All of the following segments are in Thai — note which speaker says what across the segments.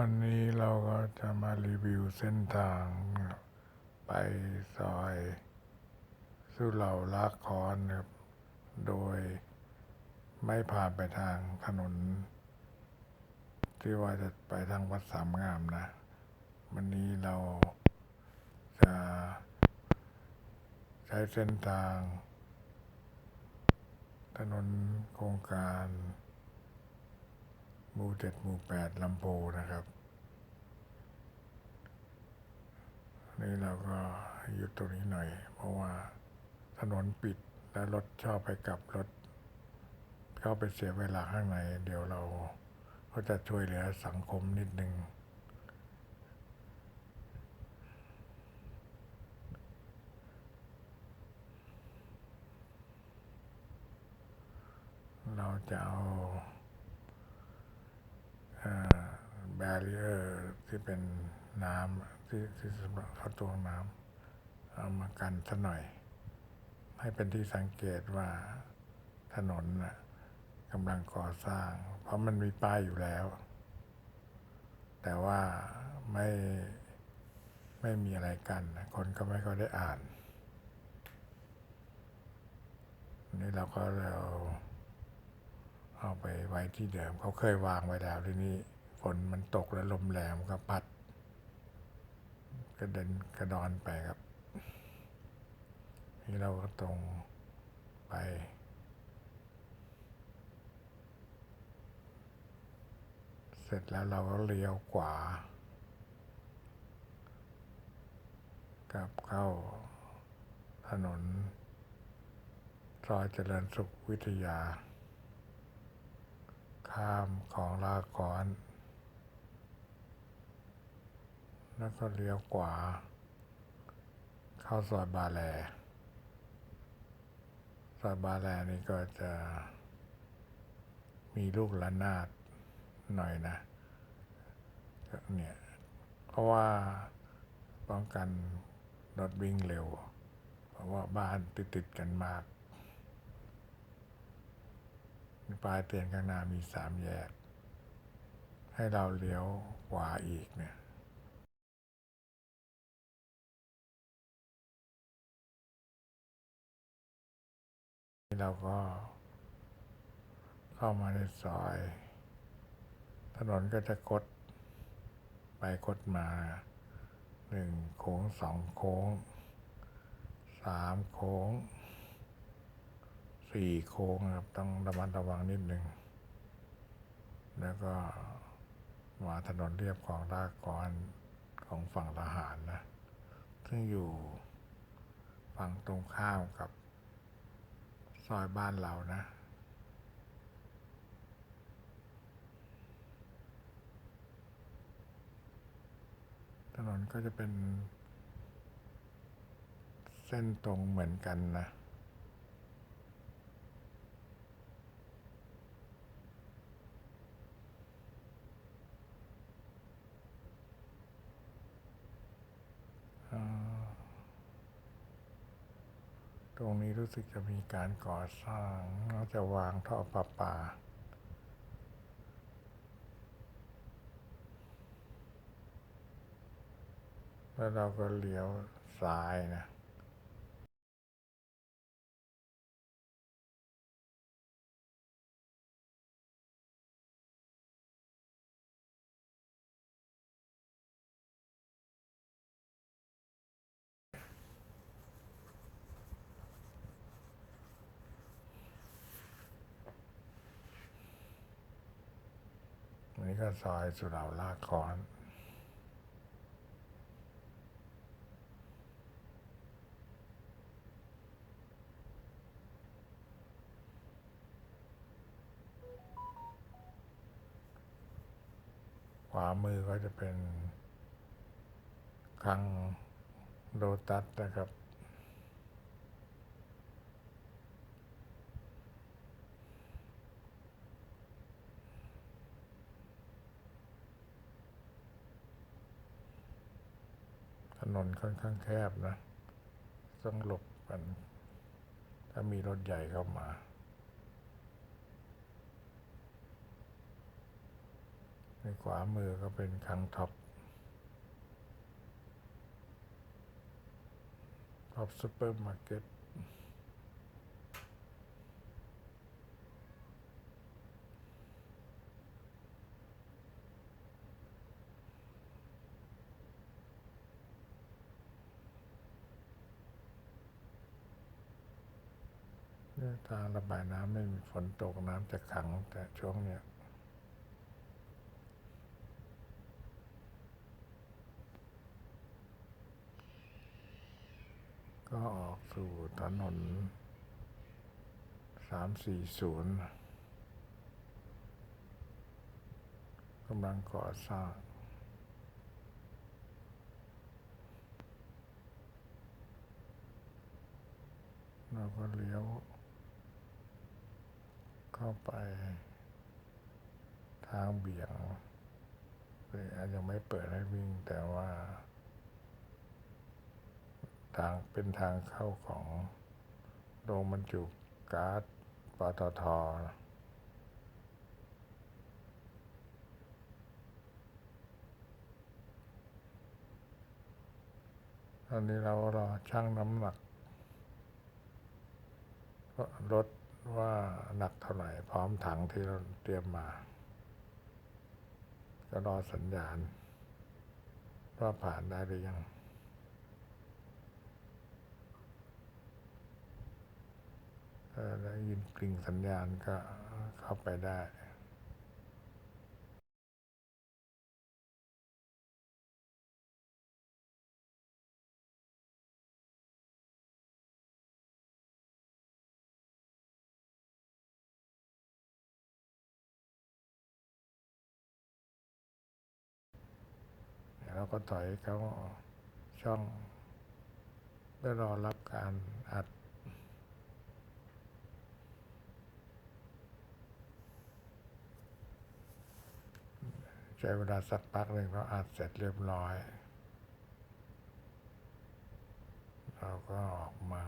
Speaker 1: วันนี้เราก็จะมารีวิวเส้นทางไปซอยสุเหร่าลากคอนครับ โดยไม่ผ่านไปทางถนน ที่ว่าจะไปทางวัดสามงามนะ วันนี้เราจะใช้เส้นทาง ถนนโครงการ หมู่เจ็ดหมู่แปดลำโพนะครับนี่เราก็หยุดตรงนี้หน่อย เพราะว่าถนนปิดแล้วรถชอบไปกลับรถ เข้าไปเสียเวลาข้างใน เดี๋ยวเราก็จะช่วยเหลือสังคมนิดนึงเราจะเอา แบเรียร์ที่เป็นน้ำที่ที่สำหรับเข้าตัวน้ำเอามากันสัหน่อย ให้เป็นที่สังเกตว่าถนนนะกำลังก่อสร้าง เพราะมันมีป้ายอยู่แล้ว แต่ว่าไม่ไม่มีอะไรกัน คนก็ไม่ค่อยได้อ่าน นี่เราก็เรา เอาไปไว้ที่เดิมเขาเคยวางไว้แล้วที่นี่ฝนมันตกแล้วลมแรงก็พัดกระเด็นกระดอนไปครับนี่เราก็ตรงไปเสร็จแล้วเราก็เลี้ยวขวา กลับเข้าถนนซอยเจริญสุขวิทยา ข้ามของลากรแล้วก็เลี้ยวขวา เข้าซอยบาแลซอยบาแลนี่ก็จะมีลูกระนาดหน่อยนะเนี่ยเพราะว่าป้องกันรถวิ่งเร็ว เพราะว่าบ้านติดๆกันมาก ปลายเตือนข้างหน้ามีสามแยก ให้เราเลี้ยวขวาอีกเนี่ยเราก็เข้ามาในซอย ถนนก็จะคดไปคดมาหนึ่งโค้งสองโค้งสามโค้ง สี่โค้งครับ ต้องระมัดระวังนิดหนึ่ง แล้วก็มาถนนเรียบของรากรของฝั่งทหารนะ ซึ่งอยู่ฝั่งตรงข้ามกับซอยบ้านเรานะ ถนนก็จะเป็นเส้นตรงเหมือนกันนะ ตรงนี้รู้สึกจะมีการก่อสร้างเราจะวางท่อประปาแล้วเราก็เลี้ยวซ้ายนะ ก็ซอยสุเหร่าลากคอนขวามือก็จะเป็นคังโลตัสนะครับ นนค่อนข้างแคบนะ ต้องหลบกัน ถ้ามีรถใหญ่เข้ามาในขวามือก็เป็นคังท็อปท็อปซูเปอร์มาร์เก็ต ทางระบายน้ำไม่มีฝนตกน้ำจะขังแต่ช่วงเนี้ยก็ออกสู่ถนนสามสี่ศูนย์กำลังก่อสร้างเราก็เลี้ยว เข้าไป ทางเบี่ยงเลยอาจยังไม่เปิดให้วิ่งแต่ว่า ทางเป็นทางเข้าของโรงบรรจุก๊าซปตทตอนนี้เรารอชั่งน้ำหนักรถ ว่าหนักเท่าไหร่ พร้อมถังที่เราเตรียมมา ก็รอสัญญาณ ว่าผ่านได้หรือยังถ้าได้ยินกริ่งสัญญาณก็เข้าไปได้ เราก็ถอยเขาช่องเพื่อรอรับการอัด ใช้เวลาสักพักหนึ่งเราอัดเสร็จเรียบร้อย เราก็ออกมา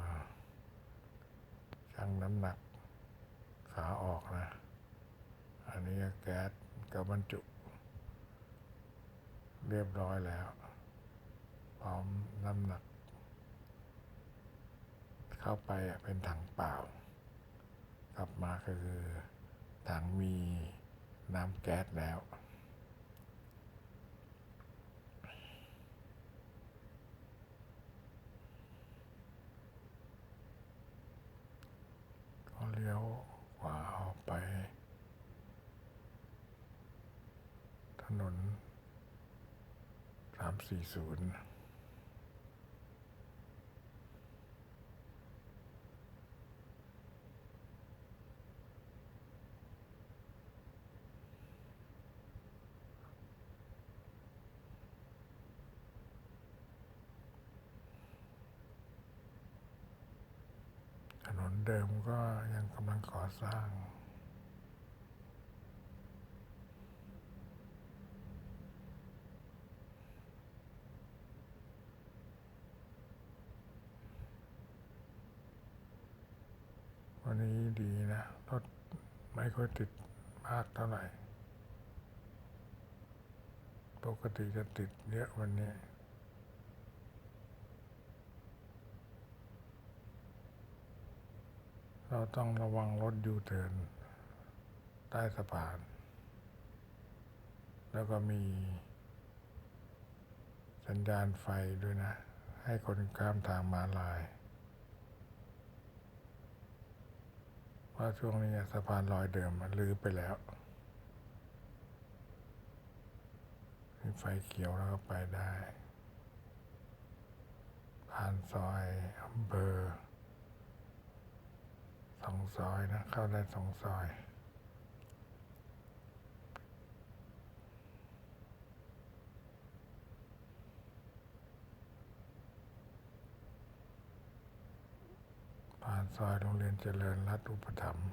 Speaker 1: ชั่งน้ำหนักขาออกนะ อันนี้แก๊สกับบรรจุ เรียบร้อยแล้ว พร้อมน้ำหนัก เข้าไปเป็นถังเปล่า กลับมาก็คือถังมีน้ำแก๊สแล้วก็เลี้ยวขวาออกไป ถนนามสี่ศูนย์ถนนเดิมก็ยังกำลังก่อสร้าง วันนี้ ดีนะรถไม่ค่อยติดมากเท่าไหร่ ปกติจะติดเยอะวันนี้ เราต้องระวังรถยูเทิร์นใต้สะพาน แล้วก็มีสัญญาณไฟด้วยนะ ให้คนข้ามทางมาลาย ว่าช่วงนี้สะพานลอยเดิมมันลื้อไปแล้วมีไฟเขียวแล้วก็ไปได้ ผ่านซอยอำเภอสองซอยนะ เข้าได้สองซอย ผ่าน ซอยโรงเรียนเจริญรัตุปถัมภ์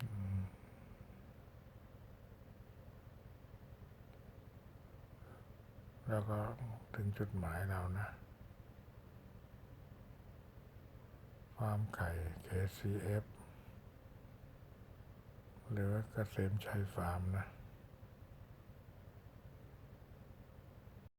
Speaker 1: อืมแล้วก็ถึงจุดหมายเรานะพอาร์มไก่ KCF หรือว่าเกษมชัยฟาร์มนะ